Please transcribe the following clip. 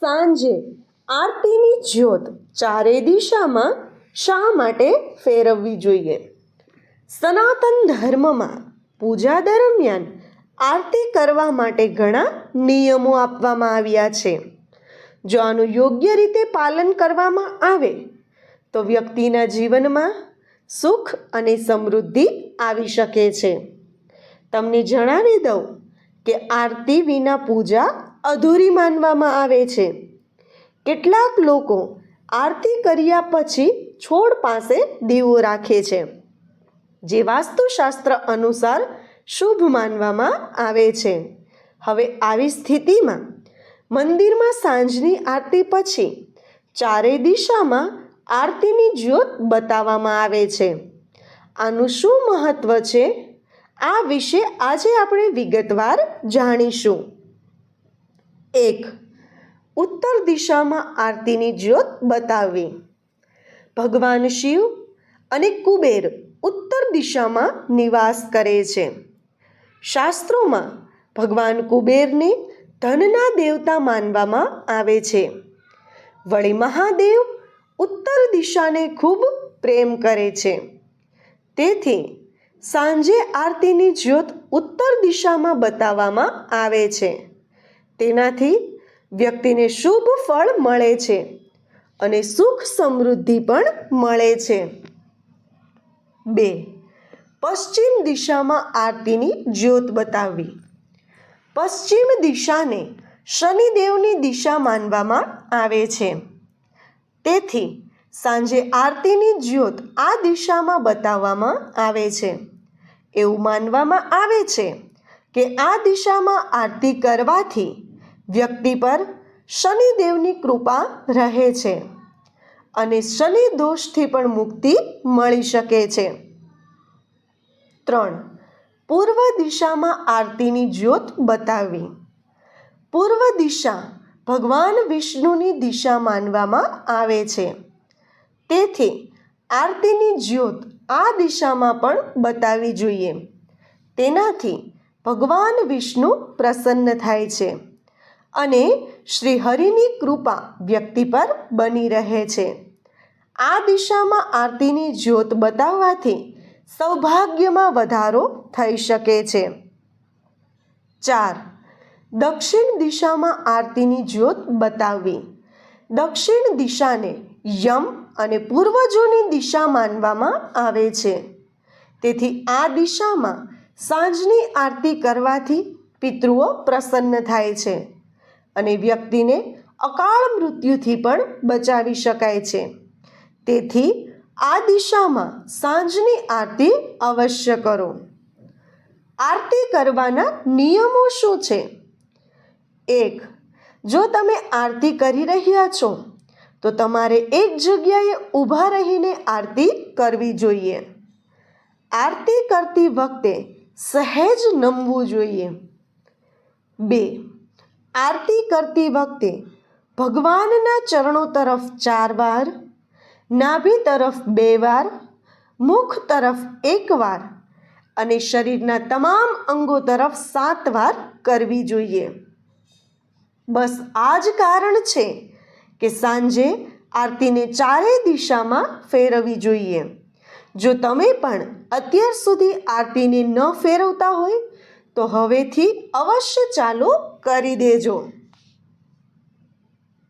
સાંજે આરતીની જ્યોત ચારે દિશામાં શા માટે ફેરવવી જોઈએ? સનાતન ધર્મમાં પૂજા દરમિયાન આરતી કરવા માટે ઘણા નિયમો આપવામાં આવ્યા છે. જો આનું યોગ્ય રીતે પાલન કરવામાં આવે, તો વ્યક્તિના જીવનમાં સુખ અને સમૃદ્ધિ આવી શકે છે. તમને જણાવી દઉં કે આરતી વિના પૂજા અધૂરી માનવામાં આવે છે. કેટલાક લોકો આરતી કર્યા પછી છોડ પાસે દીવો રાખે છે, જે વાસ્તુશાસ્ત્ર અનુસાર શુભ માનવામાં આવે છે. હવે આવી સ્થિતિમાં મંદિરમાં સાંજની આરતી પછી ચારે દિશામાં આરતીની જ્યોત બતાવવામાં આવે છે. આનું શું મહત્વ છે? આ વિશે આજે આપણે વિગતવાર જાણીશું. એક. ઉત્તર દિશામાં આરતીની જ્યોત બતાવવી ભગવાન શિવ અને કુબેર ઉત્તર દિશામાં નિવાસ કરે છે. શાસ્ત્રોમાં ભગવાન કુબેરને ધનના દેવતા માનવામાં આવે છે. વળી મહાદેવ ઉત્તર દિશાને ખૂબ પ્રેમ કરે છે. તેથી સાંજે આરતીની જ્યોત ઉત્તર દિશામાં બતાવવામાં આવે છે. તેનાથી વ્યક્તિને શુભ ફળ મળે છે અને સુખ સમૃદ્ધિ પણ મળે છે. બે, પશ્ચિમ દિશામાં આરતીની જ્યોત બતાવવી. પશ્ચિમ દિશાને શનિદેવની દિશા માનવામાં આવે છે. તેથી સાંજે આરતીની જ્યોત આ દિશામાં બતાવવામાં આવે છે. એવું માનવામાં આવે છે કે આ દિશામાં આરતી કરવાથી વ્યક્તિ પર શનિદેવની કૃપા રહે છે અને શનિ દોષથી પણ મુક્તિ મળી શકે છે. ત્રણ, પૂર્વ દિશામાં આરતીની જ્યોત બતાવવી પૂર્વ દિશા ભગવાન વિષ્ણુની દિશા માનવામાં આવે છે. તેથી આરતીની જ્યોત આ દિશામાં પણ બતાવવી જોઈએ. તેનાથી ભગવાન વિષ્ણુ પ્રસન્ન થાય છે. અને શ્રી હરિની કૃપા વ્યક્તિ પર બની રહે છે. આ દિશામાં આરતીની જ્યોત બતાવવાથી સૌભાગ્યમાં વધારો થઈ શકે છે. ચાર. દક્ષિણ દિશામાં આરતીની જ્યોત બતાવવી. દક્ષિણ દિશાને યમ અને પૂર્વજોની દિશા માનવામાં આવે છે. તેથી આ દિશામાં સાંજની આરતી કરવાથી પિતૃઓ પ્રસન્ન થાય છે. અને વ્યક્તિને અકાળ મૃત્યુથી પણ બચાવી શકાય છે. તેથી આ દિશામાં સાંજની આરતી અવશ્ય કરો. આરતી કરવાના નિયમો શું છે? એક, જો તમે આરતી કરી રહ્યા છો, તો તમારે એક જગ્યાએ ઊભા રહીને આરતી કરવી જોઈએ. આરતી કરતી વખતે સહેજ નમવું જોઈએ. બે આરતી કરતી વખતે ભગવાનના ચરણો તરફ ચાર વાર, નાભી તરફ બે વાર, મુખ તરફ એક વાર અને શરીરના તમામ અંગો તરફ સાત વાર કરવી જોઈએ. બસ આ જ કારણ છે કે સાંજે આરતીને ચારેય દિશામાં ફેરવવી જોઈએ. જો તમે પણ અત્યાર સુધી આરતીને ન ફેરવતા હોય તો હવેથી અવશ્ય ચાલુ કરી દેજો.